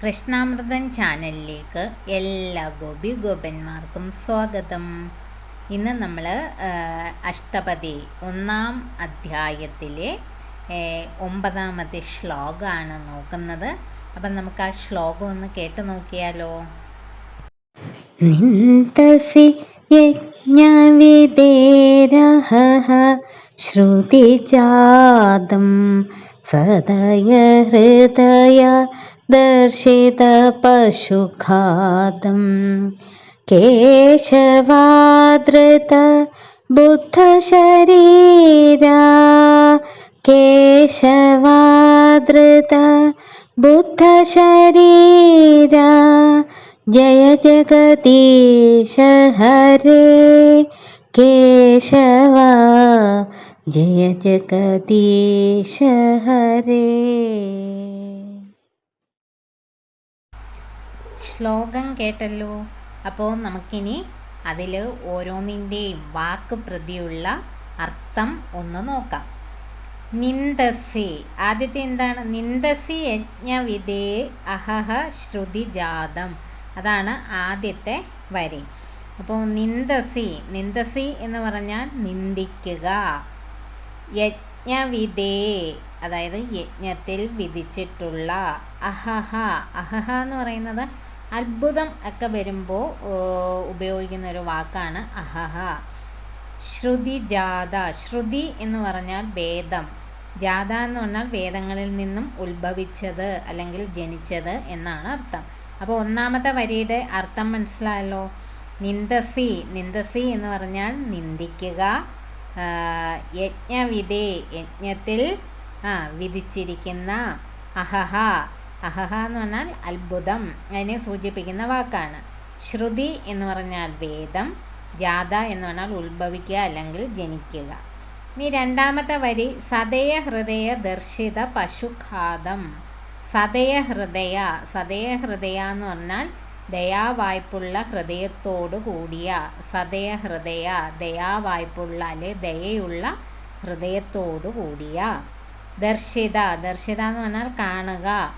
കൃഷ്ണാമൃതൻ ചാനലിലേക്ക് എല്ലാ ഗോപി ഗോപന്മാർക്കും സ്വാഗതം. ഇന്ന് നമ്മൾ അഷ്ടപതി ഒന്നാം അധ്യായത്തിലെ ഒമ്പതാമത്തെ ശ്ലോകമാണ് നോക്കുന്നത്. അപ്പം നമുക്ക് ആ ശ്ലോകം ഒന്ന് കേട്ട് നോക്കിയാലോ? നിന്തസി യജ്ഞവിദേരഹ सदय हृदया दर्शितपशुखातं केशवादृत बुद्धशरीरा केशवादृत बुद्धशरीरा। जय जगदीश हरे केशवा ജയ ജഗദീശ ഹരേ ശ്ലോകം കേട്ടല്ലോ. അപ്പോൾ നമുക്കിനി അതിൽ ഓരോന്നിന്റെയും വാക്ക് പ്രതിയുള്ള അർത്ഥം ഒന്ന് നോക്കാം. നിന്ദസി. ആദ്യത്തെ എന്താണ്? നിന്ദസി യജ്ഞവിധേ അഹഹ ശ്രുതി ജാതം. അതാണ് ആദ്യത്തെ വരി. അപ്പോൾ നിന്ദസി. നിന്ദസി എന്ന് പറഞ്ഞാൽ നിന്ദിക്കുക. യജ്ഞവിധേ. അതായത് യജ്ഞത്തിൽ വിധിച്ചിട്ടുള്ള അഹഹ. അഹഹ എന്ന് പറയുന്നത് അത്ഭുതം ഒക്കെ വരുമ്പോൾ ഉപയോഗിക്കുന്ന ഒരു വാക്കാണ് അഹഹ. ശ്രുതി ജാത. ശ്രുതി എന്ന് പറഞ്ഞാൽ വേദം. ജാത എന്ന് പറഞ്ഞാൽ വേദങ്ങളിൽ നിന്നും ഉത്ഭവിച്ചത് അല്ലെങ്കിൽ ജനിച്ചത് എന്നാണ് അർത്ഥം. അപ്പോൾ ഒന്നാമത്തെ വരിയുടെ അർത്ഥം മനസ്സിലായല്ലോ? നിന്ദസി. നിന്ദസി എന്ന് പറഞ്ഞാൽ നിന്ദിക്കുക യജ്ഞവിധേ യജ്ഞത്തിൽ ആ വിധിച്ചിരിക്കുന്ന അഹഹ. അഹഹ എന്ന് പറഞ്ഞാൽ അത്ഭുതം. അതിനെ സൂചിപ്പിക്കുന്ന വാക്കാണ്. ശ്രുതി എന്ന് പറഞ്ഞാൽ വേദം ജാത എന്ന് പറഞ്ഞാൽ ഉത്ഭവിക്കുക അല്ലെങ്കിൽ ജനിക്കുക. ഇനി രണ്ടാമത്തെ വരി സദയ ഹൃദയ ദർശിത പശുഘാതം. സദയ ഹൃദയ സദയ ഹൃദയ എന്ന് പറഞ്ഞാൽ ദയാവായ്പുള്ള ഹൃദയത്തോടു കൂടിയ സദയ ഹൃദയ ദയാവായ്പുള്ള അല്ലെ ദയയുള്ള ഹൃദയത്തോടു കൂടിയ ദർശിത ദർശിത എന്ന് പറഞ്ഞാൽ കാണുക.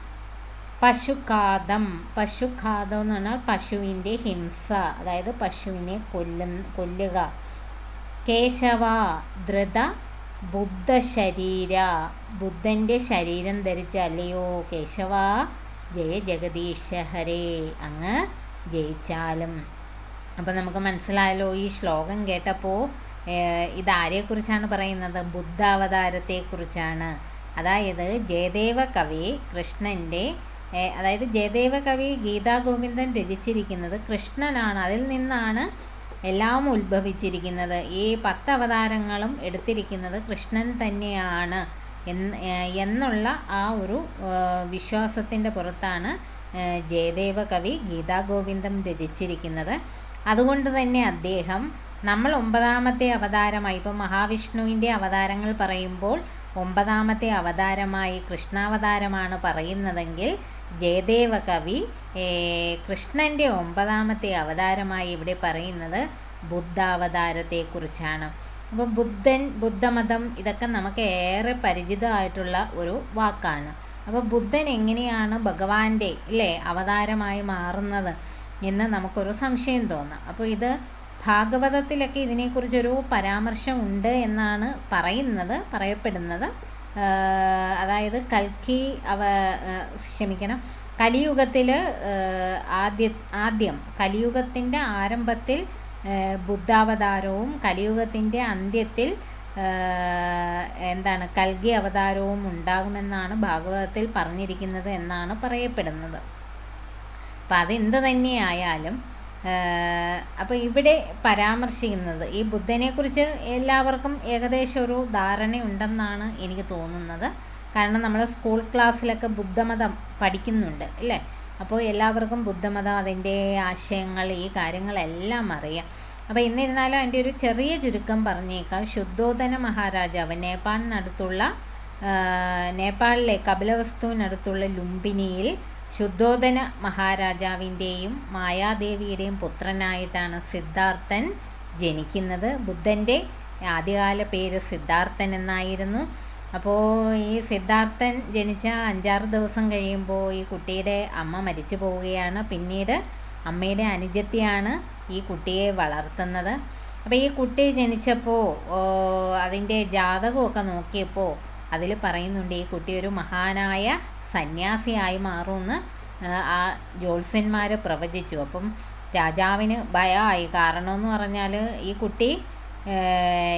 പശുഘാതം പശുഘാതം എന്ന് പറഞ്ഞാൽ പശുവിന്റെ ഹിംസ അതായത് പശുവിനെ കൊല്ലുന്ന കൊല്ലുക. കേശവ ധൃത ബുദ്ധശരീര. ബുദ്ധന്റെ ശരീരം ധരിച്ച അല്ലയോ കേശവ? ജയ ജഗദീശ ഹരേ. അങ്ങ് ജയിച്ചാലും. അപ്പോൾ നമുക്ക് മനസ്സിലായല്ലോ ഈ ശ്ലോകം കേട്ടപ്പോൾ ഇതാരെക്കുറിച്ചാണ് പറയുന്നത്? ബുദ്ധാവതാരത്തെക്കുറിച്ചാണ്. അതായത് ജയദേവ കവി കൃഷ്ണന്റെ അതായത് ജയദേവ കവി ഗീതാ ഗോവിന്ദൻ രചിച്ചിരിക്കുന്നത് കൃഷ്ണനാണ്. അതിൽ നിന്നാണ് എല്ലാം ഉത്ഭവിച്ചിരിക്കുന്നത്. ഈ പത്ത് അവതാരങ്ങളും എടുത്തിരിക്കുന്നത് കൃഷ്ണൻ തന്നെയാണ്. എന്നുള്ള ആ ഒരു വിശ്വാസത്തിന്റെ പുറത്താണ് ജയദേവ കവി ഗീതാഗോവിന്ദം രചിച്ചിരിക്കുന്നത്. അതുകൊണ്ട് തന്നെ അദ്ദേഹം നമ്മൾ ഒമ്പതാമത്തെ അവതാരമായി ഇപ്പം മഹാവിഷ്ണുവിന്റെ അവതാരങ്ങൾ പറയുമ്പോൾ ഒമ്പതാമത്തെ അവതാരമായി കൃഷ്ണാവതാരമാണ് പറയുന്നതെങ്കിൽ ജയദേവ കവി കൃഷ്ണന്റെ ഒമ്പതാമത്തെ അവതാരമായി ഇവിടെ പറയുന്നത് ബുദ്ധാവതാരത്തെക്കുറിച്ചാണ്. അപ്പോൾ ബുദ്ധൻ ബുദ്ധമതം ഇതൊക്കെ നമുക്ക് ഏറെ പരിചിതമായിട്ടുള്ള ഒരു വാക്കാണ്. അപ്പോൾ ബുദ്ധൻ എങ്ങനെയാണ് ഭഗവാന്റെ ഇല്ലേ അവതാരമായി മാറുന്നത് എന്ന് നമുക്കൊരു സംശയം തോന്നാം. അപ്പോൾ ഇത് ഭാഗവതത്തിലൊക്കെ ഇതിനെക്കുറിച്ചൊരു പരാമർശം ഉണ്ട് എന്നാണ് പറയുന്നത് പറയപ്പെടുന്നത്. അതായത് കൽക്കി അവ ക്ഷമിക്കണം കലിയുഗത്തിൽ ആദ്യ ആദ്യം കലിയുഗത്തിന്റെ ആരംഭത്തിൽ ബുദ്ധാവതാരവും കലിയുഗത്തിന്റെ അന്ത്യത്തിൽ എന്താണ് കൽഗി അവതാരവും ഉണ്ടാകുമെന്നാണ് ഭാഗവതത്തിൽ പറഞ്ഞിരിക്കുന്നത് എന്നാണ് പറയപ്പെടുന്നത്. അപ്പം അതെന്ത് തന്നെയായാലും അപ്പോൾ ഇവിടെ പരാമർശിക്കുന്നത് ഈ ബുദ്ധനെക്കുറിച്ച് എല്ലാവർക്കും ഏകദേശം ഒരു ധാരണയുണ്ടെന്നാണ് എനിക്ക് തോന്നുന്നത്. കാരണം നമ്മൾ സ്കൂൾ ക്ലാസ്സിലൊക്കെ ബുദ്ധമതം പഠിക്കുന്നുണ്ട് അല്ലേ? അപ്പോൾ എല്ലാവർക്കും ബുദ്ധമതം അതിന്റെ ആശയങ്ങൾ ഈ കാര്യങ്ങളെല്ലാം അറിയാം. അപ്പോൾ എന്നിരുന്നാലും അതിന്റെ ഒരു ചെറിയ ചുരുക്കം പറഞ്ഞേക്കാം. ശുദ്ധോധന മഹാരാജാവ് നേപ്പാളിനടുത്തുള്ള നേപ്പാളിലെ കപിലവസ്തുവിനടുത്തുള്ള ലുംബിനിയിൽ ശുദ്ധോധന മഹാരാജാവിന്റെയും മായാദേവിയുടെയും പുത്രനായിട്ടാണ് സിദ്ധാർത്ഥൻ ജനിക്കുന്നത്. ബുദ്ധന്റെ ആദ്യകാല പേര് സിദ്ധാർത്ഥൻ എന്നായിരുന്നു. അപ്പോൾ ഈ സിദ്ധാർത്ഥൻ ജനിച്ച അഞ്ചാറ് ദിവസം കഴിയുമ്പോൾ ഈ കുട്ടിയുടെ അമ്മ മരിച്ചു പോവുകയാണ്. പിന്നീട് അമ്മയുടെ അനുജത്തിയാണ് ഈ കുട്ടിയെ വളർത്തുന്നത്. അപ്പോൾ ഈ കുട്ടി ജനിച്ചപ്പോൾ അതിന്റെ ജാതകമൊക്കെ നോക്കിയപ്പോൾ അതിൽ പറയുന്നുണ്ട് ഈ കുട്ടി ഒരു മഹാനായ സന്യാസിയായി മാറുമെന്ന് ആ, ജ്യോത്സ്യന്മാർ പ്രവചിച്ചു. അപ്പം രാജാവിന് ഭയമായി കാരണമെന്ന് പറഞ്ഞാൽ ഈ കുട്ടി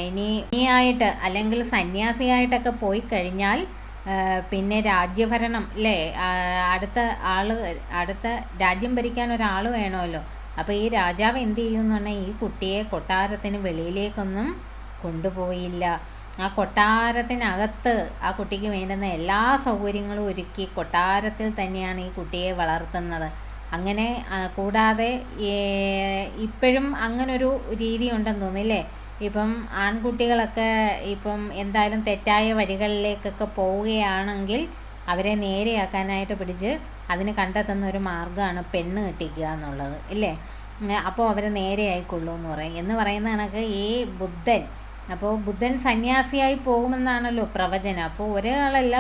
ഇനി ഇനിയായിട്ട് അല്ലെങ്കിൽ സന്യാസിയായിട്ടൊക്കെ പോയി കഴിഞ്ഞാൽ പിന്നെ രാജ്യഭരണം അല്ലേ അടുത്ത ആൾ അടുത്ത രാജ്യം ഭരിക്കാൻ ഒരാൾ വേണമല്ലോ. അപ്പോൾ ഈ രാജാവ് എന്ത് ചെയ്യുമെന്ന് പറഞ്ഞാൽ ഈ കുട്ടിയെ കൊട്ടാരത്തിന് വെളിയിലേക്കൊന്നും കൊണ്ടുപോയില്ല. ആ കൊട്ടാരത്തിനകത്ത് ആ കുട്ടിക്ക് വേണ്ടുന്ന എല്ലാ സൗകര്യങ്ങളും ഒരുക്കി കൊട്ടാരത്തിൽ തന്നെയാണ് ഈ കുട്ടിയെ വളർത്തുന്നത്. അങ്ങനെ കൂടാതെ ഇപ്പോഴും അങ്ങനൊരു രീതി ഉണ്ടെന്ന് തോന്നില്ലേ ഇപ്പം ആൺകുട്ടികളൊക്കെ ഇപ്പം എന്തായാലും തെറ്റായ വഴികളിലേക്കൊക്കെ പോവുകയാണെങ്കിൽ അവരെ നേരെയാക്കാനായിട്ട് പിടിച്ച് അതിന് കണ്ടെത്തുന്ന ഒരു മാർഗമാണ് പെണ്ണ് കെട്ടിക്കുക എന്നുള്ളത് ഇല്ലേ? അപ്പോൾ അവർ നേരെ ആയിക്കൊള്ളൂ എന്ന് പറയും. എന്ന് പറയുന്ന കണക്ക് ഈ ബുദ്ധൻ അപ്പോൾ ബുദ്ധൻ സന്യാസിയായി പോകുമെന്നാണല്ലോ പ്രവചനം. അപ്പോൾ ഒരാളല്ല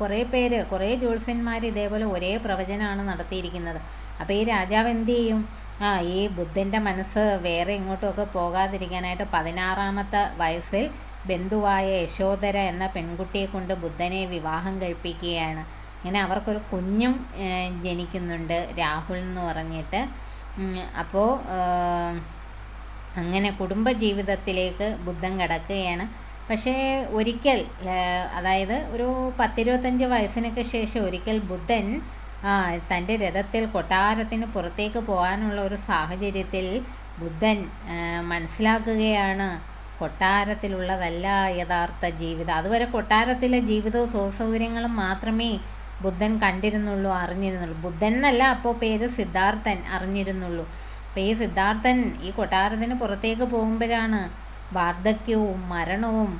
കുറേ പേര് കുറേ ജ്യോത്സ്യന്മാർ ഇതേപോലെ ഒരേ പ്രവചനമാണ് നടത്തിയിരിക്കുന്നത്. അപ്പോൾ ഈ രാജാവ് എന്ത് ചെയ്യും? ആ ഈ ബുദ്ധന്റെ മനസ്സ് വേറെ എങ്ങോട്ടുമൊക്കെ പോകാതിരിക്കാനായിട്ട് പതിനാറാമത്തെ വയസ്സിൽ ബന്ധുവായ യശോധര എന്ന പെൺകുട്ടിയെ കൊണ്ട് ബുദ്ധനെ വിവാഹം കഴിപ്പിക്കുകയാണ്. അങ്ങനെ അവർക്കൊരു കുഞ്ഞും ജനിക്കുന്നുണ്ട് രാഹുൽ എന്ന് പറഞ്ഞിട്ട്. അപ്പോൾ അങ്ങനെ കുടുംബ ജീവിതത്തിലേക്ക് ബുദ്ധൻ കടക്കുകയാണ്. പക്ഷേ ഒരിക്കൽ അതായത് ഒരു പത്തിരുപത്തഞ്ച് വയസ്സിനൊക്കെ ശേഷം ഒരിക്കൽ ബുദ്ധൻ തന്റെ രഥത്തിൽ കൊട്ടാരത്തിന് പുറത്തേക്ക് പോകാനുള്ള ഒരു സാഹചര്യത്തിൽ ബുദ്ധൻ മനസ്സിലാക്കുകയാണ് കൊട്ടാരത്തിലുള്ളതല്ല യഥാർത്ഥ ജീവിതം. അതുവരെ കൊട്ടാരത്തിലെ ജീവിതവും സുഖസൗകര്യങ്ങളും മാത്രമേ ബുദ്ധൻ കണ്ടിരുന്നുള്ളൂ അറിഞ്ഞിരുന്നുള്ളൂ. ബുദ്ധൻ എന്നല്ല അപ്പോൾ പേര് സിദ്ധാർത്ഥൻ അറിഞ്ഞിരുന്നുള്ളൂ. അപ്പോൾ ഈ സിദ്ധാർത്ഥൻ ഈ കൊട്ടാരത്തിന് പുറത്തേക്ക് പോകുമ്പോഴാണ് വാർദ്ധക്യവും മരണവും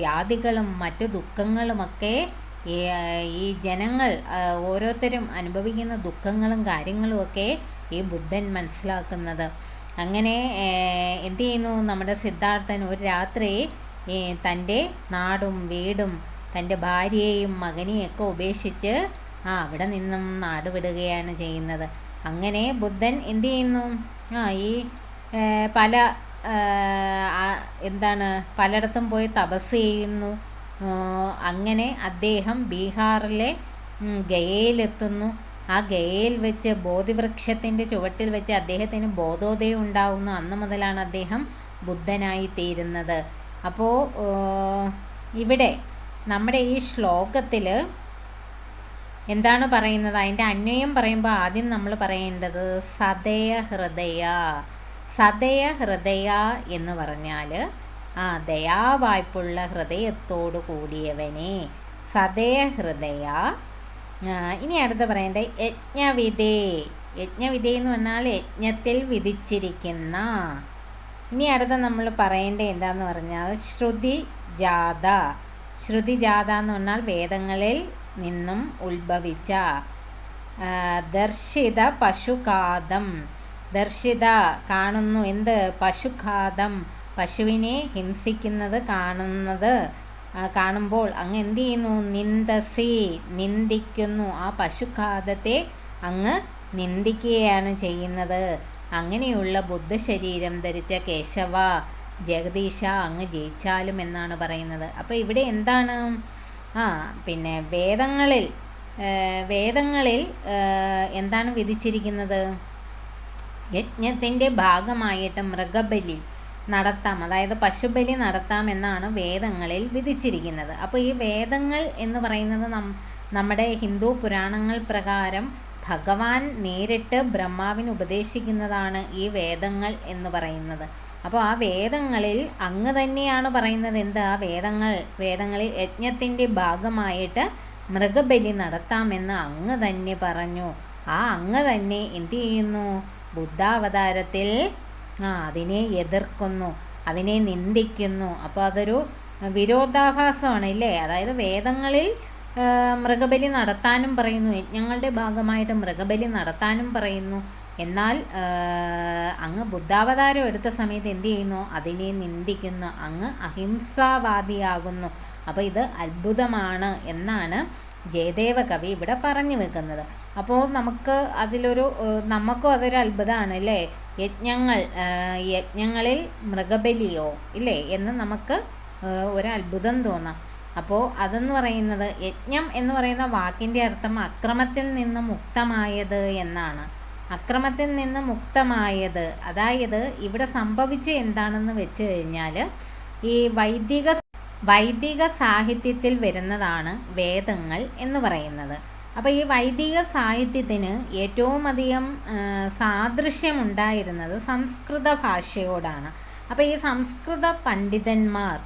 വ്യാധികളും മറ്റു ദുഃഖങ്ങളുമൊക്കെ ഈ ജനങ്ങൾ ഓരോരുത്തരും അനുഭവിക്കുന്ന ദുഃഖങ്ങളും കാര്യങ്ങളുമൊക്കെ ഈ ബുദ്ധൻ മനസ്സിലാക്കുന്നത്. അങ്ങനെ എന്ത് ചെയ്യുന്നു? നമ്മുടെ സിദ്ധാർത്ഥൻ ഒരു രാത്രി തന്റെ നാടും വീടും തന്റെ ഭാര്യയെയും മകനെയും ഒക്കെ ഉപേക്ഷിച്ച് ആ അവിടെ നിന്നും നാട് വിടുകയാണ് ചെയ്യുന്നത്. അങ്ങനെ ബുദ്ധൻ എന്ത് ചെയ്യുന്നു? ആ ഈ പല എന്താണ് പലയിടത്തും പോയി തപസ് ചെയ്യുന്നു. അങ്ങനെ അദ്ദേഹം ബീഹാറിലെ ഗയയിലെത്തുന്നു. ആ ഗയയിൽ വെച്ച് ബോധിവൃക്ഷത്തിന്റെ ചുവട്ടിൽ വെച്ച് അദ്ദേഹത്തിന് ബോധോദയം ഉണ്ടാവുന്നു. അന്ന് മുതലാണ് അദ്ദേഹം ബുദ്ധനായി തീരുന്നത്. അപ്പോൾ ഇവിടെ നമ്മുടെ ഈ ശ്ലോകത്തിൽ എന്താണ് പറയുന്നത്? അതിന്റെ അന്വയം പറയുമ്പോൾ ആദ്യം നമ്മൾ പറയേണ്ടത് സദയ ഹൃദയ. സദയ ഹൃദയ എന്ന് പറഞ്ഞാൽ ആ ദയാവായ്പുള്ള ഹൃദയത്തോടു കൂടിയവനെ സദയ ഹൃദയ ഇനി അടുത്ത പറയേണ്ട. യജ്ഞവിധേ. യജ്ഞവിധേ എന്ന് പറഞ്ഞാൽ യജ്ഞത്തിൽ വിധിച്ചിരിക്കുന്ന. ഇനി അടുത്ത നമ്മൾ പറയേണ്ടത് എന്താന്ന് പറഞ്ഞാൽ ശ്രുതി ജാത ശ്രുതി ജാത എന്ന് പറഞ്ഞാൽ വേദങ്ങളിൽ നിന്നും ഉത്ഭവിച്ച ദർശിത പശുഘാതം. ദർശിത കാണുന്നു എന്ത്? പശുഘാതം. പശുവിനെ ഹിംസിക്കുന്നത് കാണുന്നത് കാണുമ്പോൾ അങ്ങ് എന്ത് ചെയ്യുന്നു? നിന്ദസി നിന്ദിക്കുന്നു. ആ പശുഘാതത്തെ അങ്ങ് നിന്ദിക്കുകയാണ് ചെയ്യുന്നത്. അങ്ങനെയുള്ള ബുദ്ധശരീരം ധരിച്ച കേശവ ജഗദീശ അങ്ങ് ജയിച്ചാലും എന്നാണ് പറയുന്നത്. അപ്പോൾ ഇവിടെ എന്താണ്? ആ പിന്നെ വേദങ്ങളിൽ വേദങ്ങളിൽ എന്താണ് വിധിച്ചിരിക്കുന്നത്? യജ്ഞത്തിന്റെ ഭാഗമായിട്ട് മൃഗബലി നടത്താം. അതായത് പശുബലി നടത്താം എന്നാണ് വേദങ്ങളിൽ വിധിച്ചിരിക്കുന്നത്. അപ്പോൾ ഈ വേദങ്ങൾ എന്ന് പറയുന്നത് നം നമ്മുടെ ഹിന്ദു പുരാണങ്ങൾ പ്രകാരം ഭഗവാൻ നേരിട്ട് ബ്രഹ്മാവിന് ഉപദേശിക്കുന്നതാണ് ഈ വേദങ്ങൾ എന്ന് പറയുന്നത്. അപ്പോൾ ആ വേദങ്ങളിൽ അങ്ങ് തന്നെയാണ് പറയുന്നത് എന്ത്? ആ വേദങ്ങൾ വേദങ്ങളിൽ യജ്ഞത്തിന്റെ ഭാഗമായിട്ട് മൃഗബലി നടത്താമെന്ന് അങ്ങ് തന്നെ പറഞ്ഞു. ആ അങ്ങ് തന്നെ എന്തു ചെയ്യുന്നു? ബുദ്ധാവതാരത്തിൽ ആ അതിനെ എതിർക്കുന്നു അതിനെ നിന്ദിക്കുന്നു. അപ്പോൾ അതൊരു വിരോധാഭാസമാണ് ഇല്ലേ അതായത് വേദങ്ങളിൽ മൃഗബലി നടത്താനും പറയുന്നു. യജ്ഞങ്ങളുടെ ഭാഗമായിട്ട് മൃഗബലി നടത്താനും പറയുന്നു. എന്നാൽ അങ്ങ് ബുദ്ധാവതാരം എടുത്ത സമയത്ത് എന്ത് ചെയ്യുന്നു? അതിനെ നിന്ദിക്കുന്നു. അങ്ങ് അഹിംസാവാദിയാകുന്നു. അപ്പോൾ ഇത് അത്ഭുതമാണ് എന്നാണ് ജയദേവ കവി ഇവിടെ പറഞ്ഞു വെക്കുന്നത്. അപ്പോൾ നമുക്ക് അതിലൊരു നമുക്കും അതൊരു അത്ഭുതമാണ് അല്ലേ യജ്ഞങ്ങൾ യജ്ഞങ്ങളിൽ മൃഗബലിയോ ഇല്ലേ? എന്ന് നമുക്ക് ഒരത്ഭുതം തോന്നാം. അപ്പോൾ അതെന്ന് പറയുന്നത് യജ്ഞം എന്ന് പറയുന്ന വാക്കിന്റെ അർത്ഥം അക്രമത്തിൽ നിന്ന് മുക്തമായത് എന്നാണ്. അക്രമത്തിൽ നിന്ന് മുക്തമായത് അതായത് ഇവിടെ സംഭവിച്ച എന്താണെന്ന് വെച്ച് കഴിഞ്ഞാൽ ഈ വൈദിക വൈദിക സാഹിത്യത്തിൽ വരുന്നതാണ് വേദങ്ങൾ എന്ന് പറയുന്നത്. അപ്പോൾ ഈ വൈദിക സാഹിത്യത്തിന് ഏറ്റവും അധികം സാദൃശ്യമുണ്ടായിരുന്നത് സംസ്കൃത ഭാഷയോടാണ്. അപ്പോൾ ഈ സംസ്കൃത പണ്ഡിതന്മാർ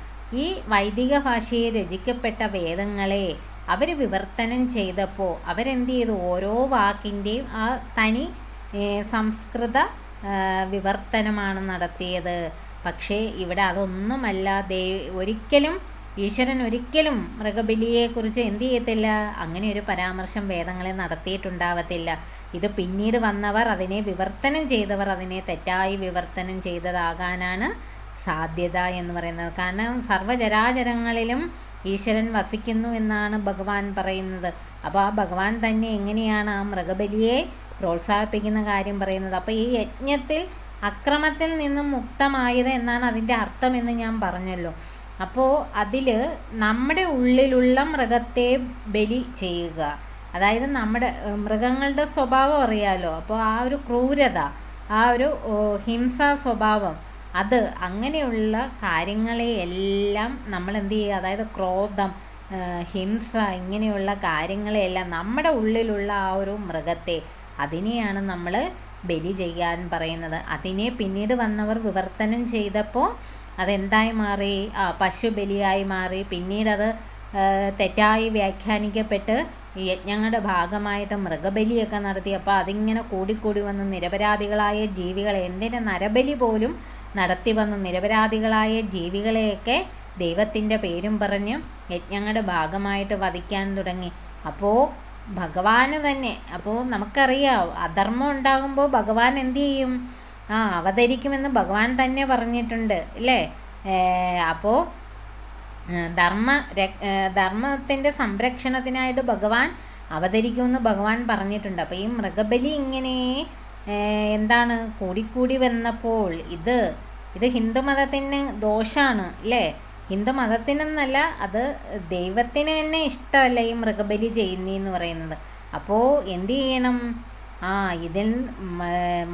ഈ വൈദിക ഭാഷയെ രചിക്കപ്പെട്ട വേദങ്ങളെ അവർ വിവർത്തനം ചെയ്തപ്പോൾ അവരെന്ത് ചെയ്തു? ഓരോ വാക്കിന്റെയും ആ തനി സംസ്കൃത വിവർത്തനമാണ് നടത്തിയത്. പക്ഷേ ഇവിടെ അതൊന്നുമല്ല ദേ ഒരിക്കലും ഈശ്വരൻ ഒരിക്കലും മൃഗബലിയെക്കുറിച്ച് എന്ത് ചെയ്യത്തില്ല? അങ്ങനെ ഒരു പരാമർശം വേദങ്ങളിൽ നടത്തിയിട്ടുണ്ടാവത്തില്ല. ഇത് പിന്നീട് വന്നവർ അതിനെ വിവർത്തനം ചെയ്തവർ അതിനെ തെറ്റായി വിവർത്തനം ചെയ്തതാകാനാണ് സാധ്യത എന്ന് പറയുന്നത്. കാരണം സർവചരാചരങ്ങളിലും ഈശ്വരൻ വസിക്കുന്നു എന്നാണ് ഭഗവാൻ പറയുന്നത്. അപ്പോൾ ആ ഭഗവാൻ തന്നെ എങ്ങനെയാണ് ആ മൃഗബലിയെ പ്രോത്സാഹിപ്പിക്കുന്ന കാര്യം പറയുന്നത്? അപ്പോൾ ഈ യജ്ഞത്തിൽ അക്രമത്തിൽ നിന്നും മുക്തമായത് എന്നാണ് അതിന്റെ അർത്ഥമെന്ന് ഞാൻ പറഞ്ഞല്ലോ. അപ്പോൾ അതിൽ നമ്മുടെ ഉള്ളിലുള്ള മൃഗത്തെ ബലി ചെയ്യുക. അതായത് നമ്മുടെ മൃഗങ്ങളുടെ സ്വഭാവം അറിയാലോ. അപ്പോൾ ആ ഒരു ക്രൂരത ആ ഒരു ഹിംസാ സ്വഭാവം അത് അങ്ങനെയുള്ള കാര്യങ്ങളെയെല്ലാം നമ്മൾ എന്ത് ചെയ്യുക അതായത് ക്രോധം ഹിംസ ഇങ്ങനെയുള്ള കാര്യങ്ങളെയെല്ലാം നമ്മുടെ ഉള്ളിലുള്ള ആ ഒരു മൃഗത്തെ അതിനെയാണ് നമ്മൾ ബലി ചെയ്യാൻ പറയുന്നത്. അതിനെ പിന്നീട് വന്നവർ വിവർത്തനം ചെയ്തപ്പോൾ അതെന്തായി മാറി? ആ പശു ബലിയായി മാറി. പിന്നീടത് തെറ്റായി വ്യാഖ്യാനിക്കപ്പെട്ട് യജ്ഞങ്ങളുടെ ഭാഗമായിട്ട് മൃഗബലിയൊക്കെ നടത്തി. അപ്പോൾ അതിങ്ങനെ കൂടിക്കൂടി വന്ന് നിരപരാധികളായ ജീവികളെ എന്തിന് നരബലി പോലും നടത്തി വന്ന് നിരപരാധികളായ ജീവികളെയൊക്കെ ദൈവത്തിന്റെ പേരും പറഞ്ഞ് യജ്ഞങ്ങളുടെ ഭാഗമായിട്ട് വധിക്കാൻ തുടങ്ങി. അപ്പോൾ ഭഗവാന് തന്നെ അപ്പോൾ നമുക്കറിയാം അധർമ്മം ഉണ്ടാകുമ്പോൾ ഭഗവാൻ എന്തു ചെയ്യും? ആ അവതരിക്കുമെന്ന് ഭഗവാൻ തന്നെ പറഞ്ഞിട്ടുണ്ട് അല്ലേ അപ്പോൾ ധർമ്മ ധർമ്മത്തിന്റെ സംരക്ഷണത്തിനായിട്ട് ഭഗവാൻ അവതരിക്കുമെന്ന് ഭഗവാൻ പറഞ്ഞിട്ടുണ്ട്. അപ്പോൾ ഈ മൃഗബലി ഇങ്ങനെ എന്താണ് കൂടിക്കൂടി വന്നപ്പോൾ ഇത് ഇത് ഹിന്ദുമതത്തിന് ദോഷമാണ് അല്ലേ ഹിന്ദുമതത്തിനെന്നല്ല അത് ദൈവത്തിന് തന്നെ ഇഷ്ടമല്ല ഈ മൃഗബലി ചെയ്യുന്നതെന്ന് പറയുന്നത്. അപ്പോൾ എന്തു ചെയ്യണം? ആ ഇതിൽ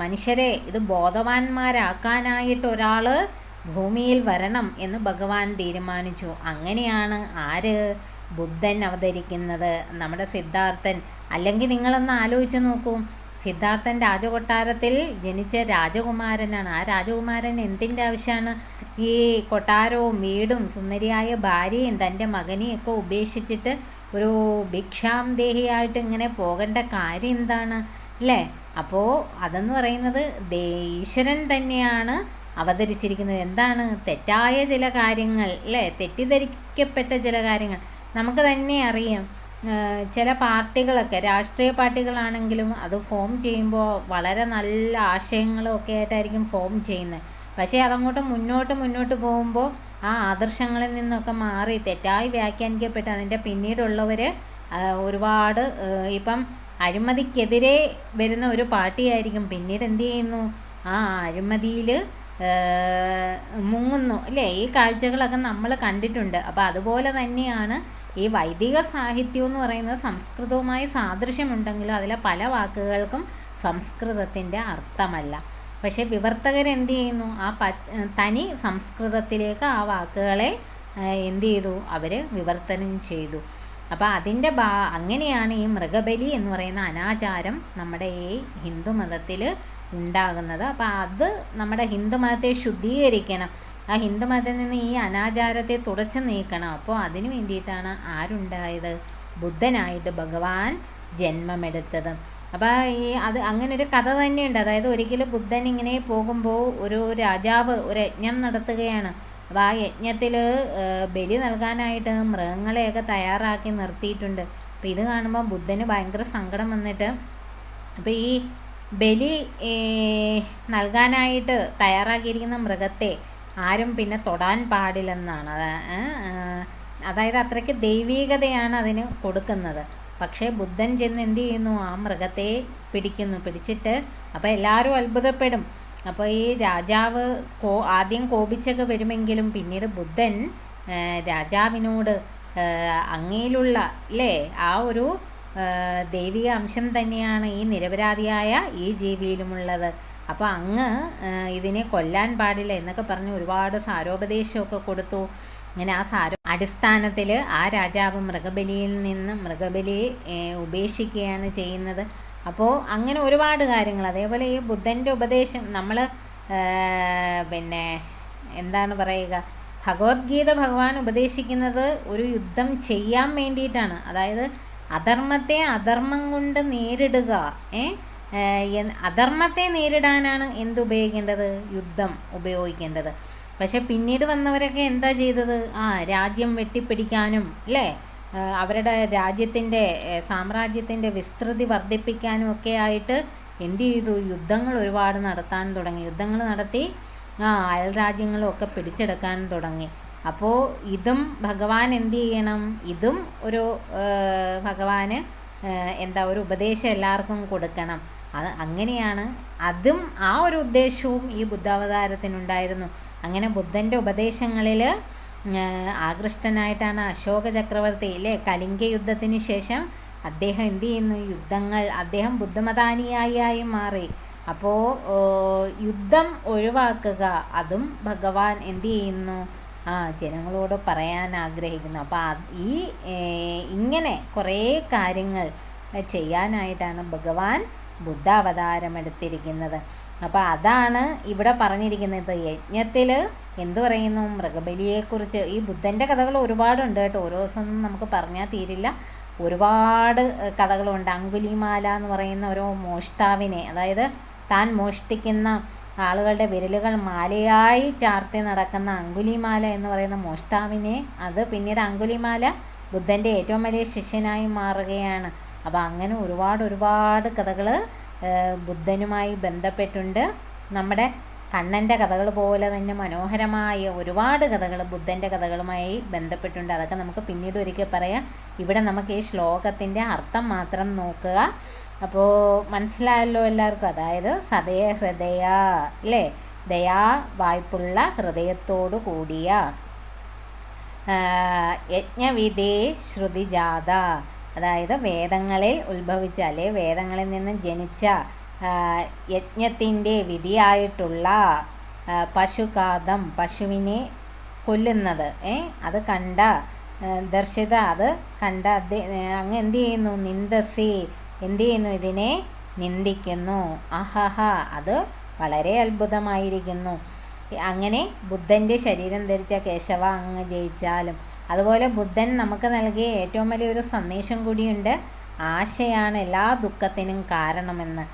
മനുഷ്യരെ ഇത് ബോധവാന്മാരാക്കാനായിട്ട് ഒരാൾ ഭൂമിയിൽ വരണം എന്ന് ഭഗവാൻ തീരുമാനിച്ചു. അങ്ങനെയാണ് ആര് ബുദ്ധൻ അവതരിക്കുന്നത്? നമ്മുടെ സിദ്ധാർത്ഥൻ. അല്ലെങ്കിൽ നിങ്ങളൊന്ന് ആലോചിച്ച് നോക്കൂ. സിദ്ധാർത്ഥൻ രാജകൊട്ടാരത്തിൽ ജനിച്ച രാജകുമാരനാണ്. ആ രാജകുമാരൻ എന്തിന്റെ ആവശ്യമാണ്? ഈ കൊട്ടാരവും വീടും സുന്ദരിയായ ഭാര്യയും തന്റെ ഒക്കെ ഉപേക്ഷിച്ചിട്ട് ഒരു ഭിക്ഷാം ദേഹിയായിട്ട് ഇങ്ങനെ പോകേണ്ട കാര്യം എന്താണ്? അല്ലേ അപ്പോൾ അതെന്ന് പറയുന്നത് ഈശ്വരൻ തന്നെയാണ് അവതരിച്ചിരിക്കുന്നത്. എന്താണ്? തെറ്റായ ചില കാര്യങ്ങൾ അല്ലേ തെറ്റിദ്ധരിക്കപ്പെട്ട ചില കാര്യങ്ങൾ. നമുക്ക് തന്നെ അറിയാം. ചില പാർട്ടികളൊക്കെ രാഷ്ട്രീയ പാർട്ടികളാണെങ്കിലും അത് ഫോം ചെയ്യുമ്പോൾ വളരെ നല്ല ആശയങ്ങളും ഒക്കെ ആയിട്ടായിരിക്കും ഫോം ചെയ്യുന്നത്. പക്ഷേ അതങ്ങോട്ട് മുന്നോട്ട് മുന്നോട്ട് പോകുമ്പോൾ ആ ആദർശങ്ങളിൽ നിന്നൊക്കെ മാറി തെറ്റായി വ്യാഖ്യാനിക്കപ്പെട്ട് അതിന്റെ പിന്നീടുള്ളവർ ഒരുപാട് ഇപ്പം അഴിമതിക്കെതിരെ വരുന്ന ഒരു പാർട്ടിയായിരിക്കും. പിന്നീട് എന്ത് ചെയ്യുന്നു? ആ അഴിമതിയിൽ മുങ്ങുന്നു. അല്ലേ ഈ കാഴ്ചകളൊക്കെ നമ്മൾ കണ്ടിട്ടുണ്ട്. അപ്പോൾ അതുപോലെ തന്നെയാണ് ഈ വൈദിക സാഹിത്യം എന്ന് പറയുന്നത് സംസ്കൃതവുമായി സാദൃശ്യമുണ്ടെങ്കിലും അതിലെ പല വാക്കുകൾക്കും സംസ്കൃതത്തിന്റെ അർത്ഥമല്ല. പക്ഷേ വിവർത്തകർ എന്ത് ചെയ്യുന്നു? ആ പ തനി സംസ്കൃതത്തിലേക്ക് ആ വാക്കുകളെ എന്ത് ചെയ്തു? അവർ വിവർത്തനം ചെയ്തു. അപ്പോൾ അതിന്റെ ഭാ അങ്ങനെയാണ് ഈ മൃഗബലി എന്ന് പറയുന്ന അനാചാരം നമ്മുടെ ഈ ഹിന്ദു മതത്തിൽ ഉണ്ടാകുന്നത്. അപ്പോൾ അത് നമ്മുടെ ഹിന്ദു മതത്തെ ശുദ്ധീകരിക്കണം. ആ ഹിന്ദു മതത്തിൽ നിന്ന് ഈ അനാചാരത്തെ തുടച്ചു നീക്കണം. അപ്പോൾ അതിനു വേണ്ടിയിട്ടാണ് ആരുണ്ടായത്? ബുദ്ധനായിട്ട് ഭഗവാൻ ജന്മമെടുത്തത്. അപ്പോൾ ഈ അത് അങ്ങനെ ഒരു കഥ തന്നെയുണ്ട്. അതായത് ഒരിക്കലും ബുദ്ധൻ ഇങ്ങനെ പോകുമ്പോൾ ഒരു രാജാവ് ഒരു യജ്ഞം നടത്തുകയാണ്. അപ്പോൾ ആ യജ്ഞത്തിൽ ബലി നൽകാനായിട്ട് മൃഗങ്ങളെയൊക്കെ തയ്യാറാക്കി നിർത്തിയിട്ടുണ്ട്. അപ്പോൾ ഇത് കാണുമ്പോൾ ബുദ്ധന് ഭയങ്കര സങ്കടം വന്നിട്ട് അപ്പോൾ ഈ ബലി നൽകാനായിട്ട് തയ്യാറാക്കിയിരിക്കുന്ന മൃഗത്തെ ആരും പിന്നെ തൊടാൻ പാടില്ലെന്നാണ്. അത് അതായത് അത്രയ്ക്ക് ദൈവീകതയാണ് അതിന് കൊടുക്കുന്നത്. പക്ഷേ ബുദ്ധൻ ചെന്ന് എന്ത് ചെയ്യുന്നു? ആ മൃഗത്തെ പിടിക്കുന്നു. പിടിച്ചിട്ട് അപ്പോൾ എല്ലാവരും അത്ഭുതപ്പെടും. അപ്പോൾ ഈ രാജാവ് കോ ആദ്യം കോപിച്ചൊക്കെ വരുമെങ്കിലും പിന്നീട് ബുദ്ധൻ രാജാവിനോട് അങ്ങയിലുള്ള അല്ലേ ആ ഒരു ദൈവിക അംശം തന്നെയാണ് ഈ നിരപരാധിയായ ഈ ജീവിയിലുമുള്ളത്. അപ്പോൾ അങ്ങ് ഇതിനെ കൊല്ലാൻ പാടില്ല എന്നൊക്കെ പറഞ്ഞ് ഒരുപാട് സാരോപദേശമൊക്കെ കൊടുത്തു. ഇങ്ങനെ ആ സാരോ അടിസ്ഥാനത്തിൽ ആ രാജാവ് മൃഗബലിയിൽ നിന്ന് മൃഗബലിയെ ഉപേക്ഷിക്കുകയാണ് ചെയ്യുന്നത്. അപ്പോൾ അങ്ങനെ ഒരുപാട് കാര്യങ്ങൾ. അതേപോലെ ഈ ബുദ്ധന്റെ ഉപദേശം നമ്മൾ പിന്നെ എന്താണ് പറയുക? ഭഗവത്ഗീത ഭഗവാൻ ഉപദേശിക്കുന്നത് ഒരു യുദ്ധം ചെയ്യാൻ വേണ്ടിയിട്ടാണ്. അതായത് അധർമ്മത്തെ അധർമ്മം കൊണ്ട് നേരിടുക ഏ അധർമ്മത്തെ നേരിടാനാണ് എന്തുപയോഗിക്കേണ്ടത് യുദ്ധം ഉപയോഗിക്കേണ്ടത്. പക്ഷെ പിന്നീട് വന്നവരൊക്കെ എന്താ ചെയ്തത്? ആ രാജ്യം വെട്ടിപ്പിടിക്കാനും അല്ലേ? അവരുടെ രാജ്യത്തിന്റെ സാമ്രാജ്യത്തിന്റെ വിസ്തൃതി വർദ്ധിപ്പിക്കാനും ഒക്കെ ആയിട്ട് എന്ത് ചെയ്തു? യുദ്ധങ്ങൾ ഒരുപാട് നടത്താൻ തുടങ്ങി. യുദ്ധങ്ങൾ നടത്തി അയൽ രാജ്യങ്ങളും ഒക്കെ പിടിച്ചെടുക്കാൻ തുടങ്ങി. അപ്പോൾ ഇതും ഭഗവാൻ എന്തു ചെയ്യണം? ഇതും ഒരു ഭഗവാന് എന്താ ഒരു ഉപദേശം എല്ലാവർക്കും കൊടുക്കണം. അത് അങ്ങനെയാണ്. അതും ആ ഒരു ഉദ്ദേശവും ഈ ബുദ്ധാവതാരത്തിനുണ്ടായിരുന്നു. അങ്ങനെ ബുദ്ധന്റെ ഉപദേശങ്ങളിൽ ആകൃഷ്ടനായിട്ടാണ് അശോക ചക്രവർത്തി അല്ലേ കലിംഗ യുദ്ധത്തിന് ശേഷം അദ്ദേഹം എന്ത് ചെയ്യുന്നു? യുദ്ധങ്ങൾ അദ്ദേഹം ബുദ്ധമതാനിയായി മാറി. അപ്പോൾ യുദ്ധം ഒഴിവാക്കുക അതും ഭഗവാൻ എന്ത് ചെയ്യുന്നു? ആ ജനങ്ങളോട് പറയാൻ ആഗ്രഹിക്കുന്നു. അപ്പോൾ ഈ ഇങ്ങനെ കുറേ കാര്യങ്ങൾ ചെയ്യാനായിട്ടാണ് ഭഗവാൻ ബുദ്ധ അവതാരം എടുത്തിരിക്കുന്നത് അപ്പോൾ അതാണ് ഇവിടെ പറഞ്ഞിരിക്കുന്നത്. യജ്ഞത്തിൽ എന്ത് പറയുന്നു? മൃഗബലിയെക്കുറിച്ച്. ഈ ബുദ്ധന്റെ കഥകൾ ഒരുപാടുണ്ട് കേട്ടോ. ഓരോ ദിവസം നമുക്ക് പറഞ്ഞാൽ തീരില്ല. ഒരുപാട് കഥകളുണ്ട്. അങ്കുലിമാല എന്ന് പറയുന്ന ഒരു മോഷ്ടാവിനെ അതായത് താൻ മോഷ്ടിക്കുന്ന ആളുകളുടെ വിരലുകൾ മാലയായി ചാർത്തി നടക്കുന്ന അങ്കുലിമാല എന്ന് പറയുന്ന മോഷ്ടാവിനെ അത് പിന്നീട് അങ്കുലിമാല ബുദ്ധന്റെ ഏറ്റവും വലിയ ശിഷ്യനായി മാറുകയാണ്. അപ്പോൾ അങ്ങനെ ഒരുപാട് ഒരുപാട് കഥകൾ ബുദ്ധനുമായി ബന്ധപ്പെട്ടുണ്ട്. നമ്മുടെ കണ്ണന്റെ കഥകൾ പോലെ തന്നെ മനോഹരമായ ഒരുപാട് കഥകൾ ബുദ്ധന്റെ കഥകളുമായി ബന്ധപ്പെട്ടുണ്ട്. അതൊക്കെ നമുക്ക് പിന്നീട് ഒരിക്കൽ പറയാം. ഇവിടെ നമുക്ക് ഈ ശ്ലോകത്തിന്റെ അർത്ഥം മാത്രം നോക്കുക. അപ്പോൾ മനസ്സിലായല്ലോ എല്ലാവർക്കും? അതായത് സദയ ഹൃദയ അല്ലേ? ദയാ വായ്പുള്ള ഹൃദയത്തോടു കൂടിയ യജ്ഞവിധേ ശ്രുതിജാത. അതായത് വേദങ്ങളിൽ ഉത്ഭവിച്ച അല്ലെ വേദങ്ങളിൽ നിന്ന് ജനിച്ച യജ്ഞത്തിന്റെ വിധിയായിട്ടുള്ള പശുഘാതം പശുവിനെ കൊല്ലുന്നത്. ഏ അത് കണ്ട ദർശിത അത് കണ്ട അങ്ങ് എന്ത് ചെയ്യുന്നു? നിന്ദസി എന്ത് ചെയ്യുന്നു? ഇതിനെ നിന്ദിക്കുന്നു. അഹഹ അത് വളരെ അത്ഭുതമായിരിക്കുന്നു. അങ്ങനെ ബുദ്ധന്റെ ശരീരം ധരിച്ച കേശവ അങ്ങ് ജയിച്ചാലും അതുപോലെ ബുദ്ധൻ നമുക്ക് നൽകിയ ഏറ്റവും വലിയൊരു സന്ദേശം കൂടിയുണ്ട്. ആശയാണ് എല്ലാ ദുഃഖത്തിനും കാരണമെന്ന്.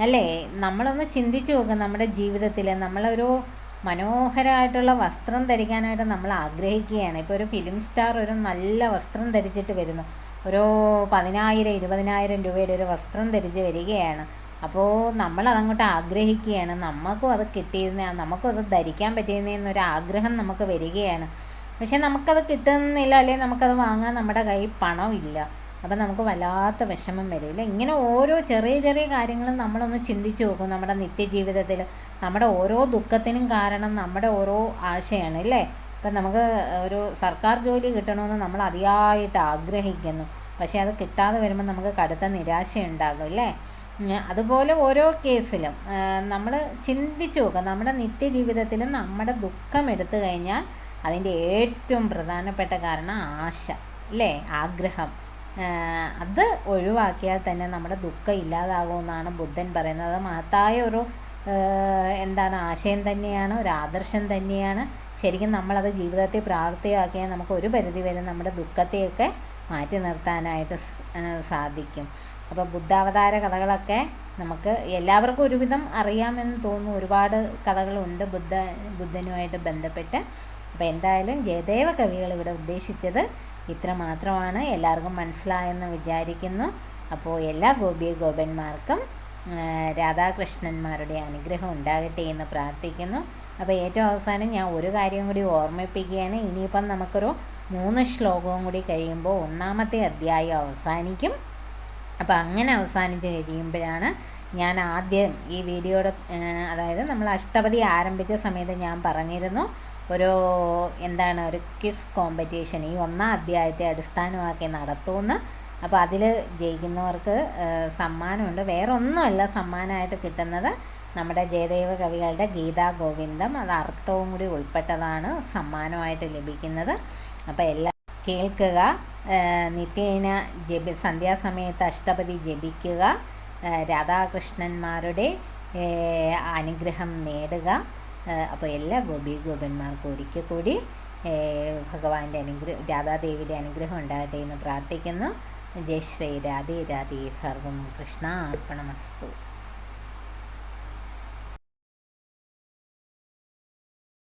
അല്ലേ? നമ്മളൊന്ന് ചിന്തിച്ചു നോക്കുക നമ്മുടെ ജീവിതത്തിൽ നമ്മളൊരു മനോഹരമായിട്ടുള്ള വസ്ത്രം ധരിക്കാനായിട്ട് നമ്മൾ ആഗ്രഹിക്കുകയാണ്. ഇപ്പോൾ ഒരു ഫിലിം സ്റ്റാർ ഒരു നല്ല വസ്ത്രം ധരിച്ചിട്ട് വരുന്നു. ഒരു പതിനായിരം ഇരുപതിനായിരം രൂപയുടെ ഒരു വസ്ത്രം ധരിച്ച് വരികയാണ്. അപ്പോൾ നമ്മൾ അതങ്ങോട്ട് ആഗ്രഹിക്കുകയാണ്. നമുക്കും അത് കിട്ടിയിരുന്ന നമുക്കും അത് ധരിക്കാൻ പറ്റിയിരുന്നൊരു ആഗ്രഹം നമുക്ക് വരികയാണ്. പക്ഷെ നമുക്കത് കിട്ടുന്നില്ല അല്ലെങ്കിൽ നമുക്കത് വാങ്ങാൻ നമ്മുടെ കയ്യിൽ പണമില്ല. അപ്പം നമുക്ക് വല്ലാത്ത വിഷമം വരില്ല ഇങ്ങനെ ഓരോ ചെറിയ ചെറിയ കാര്യങ്ങളും നമ്മളൊന്ന് ചിന്തിച്ചു നോക്കും നമ്മുടെ നിത്യജീവിതത്തിൽ. നമ്മുടെ ഓരോ ദുഃഖത്തിനും കാരണം നമ്മുടെ ഓരോ ആശയാണ് അല്ലേ ഇപ്പം നമുക്ക് ഒരു സർക്കാർ ജോലി കിട്ടണമെന്ന് നമ്മൾ അതിയായിട്ട് ആഗ്രഹിക്കുന്നു. പക്ഷേ അത് കിട്ടാതെ വരുമ്പോൾ നമുക്ക് കടുത്ത നിരാശയുണ്ടാകും അല്ലേ അതുപോലെ ഓരോ കേസിലും നമ്മൾ ചിന്തിച്ചു നോക്കുക. നമ്മുടെ നിത്യജീവിതത്തിൽ നമ്മുടെ ദുഃഖം എടുത്തു കഴിഞ്ഞാൽ അതിന്റെ ഏറ്റവും പ്രധാനപ്പെട്ട കാരണം ആശ അല്ലേ? ആഗ്രഹം. അത് ഒഴിവാക്കിയാൽ തന്നെ നമ്മുടെ ദുഃഖം ഇല്ലാതാകുമെന്നാണ് ബുദ്ധൻ പറയുന്നത്. അത് മഹത്തായ ഒരു എന്താണ് ആശയം തന്നെയാണ് ഒരു ആദർശം തന്നെയാണ്. ശരിക്കും നമ്മളത് ജീവിതത്തിൽ പ്രാവർത്തികമാക്കിയാൽ നമുക്ക് ഒരു പരിധി വരെ നമ്മുടെ ദുഃഖത്തെയൊക്കെ മാറ്റി നിർത്താനായിട്ട് സാധിക്കും. അപ്പോൾ ബുദ്ധാവതാര കഥകളൊക്കെ നമുക്ക് എല്ലാവർക്കും ഒരുവിധം അറിയാമെന്ന് തോന്നുന്നു. ഒരുപാട് കഥകളുണ്ട് ബുദ്ധ ബുദ്ധനുമായിട്ട് ബന്ധപ്പെട്ട്. അപ്പോൾ എന്തായാലും ജയദേവ കവികൾ ഇവിടെ ഉദ്ദേശിച്ചത് ഇത്ര മാത്രമാണ്. എല്ലാവർക്കും മനസ്സിലായെന്ന് വിചാരിക്കുന്നു. അപ്പോൾ എല്ലാ ഗോപിയ ഗോപന്മാർക്കും രാധാകൃഷ്ണന്മാരുടെ അനുഗ്രഹം ഉണ്ടാകട്ടെ എന്ന് പ്രാർത്ഥിക്കുന്നു. അപ്പോൾ ഏറ്റവും അവസാനം ഞാൻ ഒരു കാര്യം കൂടി ഓർമ്മിപ്പിക്കുകയാണ്. ഇനിയിപ്പം നമുക്കൊരു മൂന്ന് ശ്ലോകവും കൂടി കഴിയുമ്പോൾ ഒന്നാമത്തെ അധ്യായം അവസാനിക്കും. അപ്പോൾ അങ്ങനെ അവസാനിച്ച് കഴിയുമ്പോഴാണ് ഞാൻ ആദ്യം ഈ വീഡിയോയുടെ അതായത് നമ്മൾ അഷ്ടപതി ആരംഭിച്ച സമയത്ത് ഞാൻ പറഞ്ഞിരുന്നു. ഒരു എന്താണ് ഒരു കിസ് കോമ്പറ്റീഷൻ ഈ ഒന്നാം അധ്യായത്തെ അടിസ്ഥാനമാക്കി നടത്തുമെന്ന്. അപ്പോൾ അതിൽ ജയിക്കുന്നവർക്ക് സമ്മാനമുണ്ട്. വേറെ ഒന്നുമല്ല സമ്മാനമായിട്ട് കിട്ടുന്നത് നമ്മുടെ ജയദേവ കവികളുടെ ഗീതാ ഗോവിന്ദം. അത് അർത്ഥവും കൂടി ഉൾപ്പെട്ടതാണ് സമ്മാനമായിട്ട് ലഭിക്കുന്നത്. അപ്പോൾ എല്ലാ കേൾക്കുക നിത്യേന ജപി സന്ധ്യാസമയത്ത് അഷ്ടപതി ജപിക്കുക രാധാകൃഷ്ണന്മാരുടെ അനുഗ്രഹം നേടുക. അപ്പോൾ എല്ലാ ഗോപി ഗോപന്മാർക്കും ഒരിക്കൽ കൂടി ഭഗവാന്റെ അനുഗ്രഹം രാധാദേവിയുടെ അനുഗ്രഹം ഉണ്ടാകട്ടെ എന്ന് പ്രാർത്ഥിക്കുന്നു. ജയ് ശ്രീ രാധേ രാധേ. സർവം കൃഷ്ണ അർപ്പണമസ്തു